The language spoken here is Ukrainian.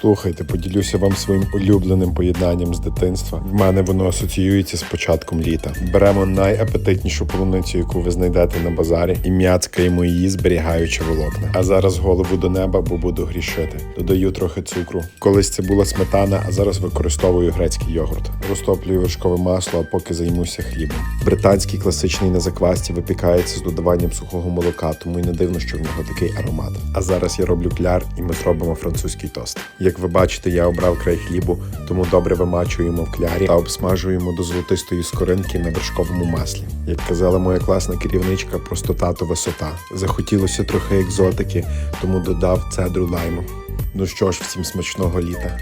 Слухайте, поділюся вам своїм улюбленим поєднанням з дитинства. В мене воно асоціюється з початком літа. Беремо найапетитнішу полуницю, яку ви знайдете на базарі, і м'яцкаємо її, зберігаючи волокна. А зараз голову до неба, бо буду грішити. Додаю трохи цукру. Колись це була сметана, а зараз використовую грецький йогурт. Розтоплюю вершкове масло, а поки займуся хлібом. Британський класичний на заквасті випікається з додаванням сухого молока, тому й не дивно, що в нього такий аромат. А зараз я роблю кляр, і ми зробимо французький тост. Як ви бачите, я обрав край хлібу, тому добре вимачуємо в клярі та обсмажуємо до золотистої скоринки на вершковому маслі. Як казала моя класна керівничка, простота то висота. Захотілося трохи екзотики, тому додав цедру лайму. Ну що ж, всім смачного літа.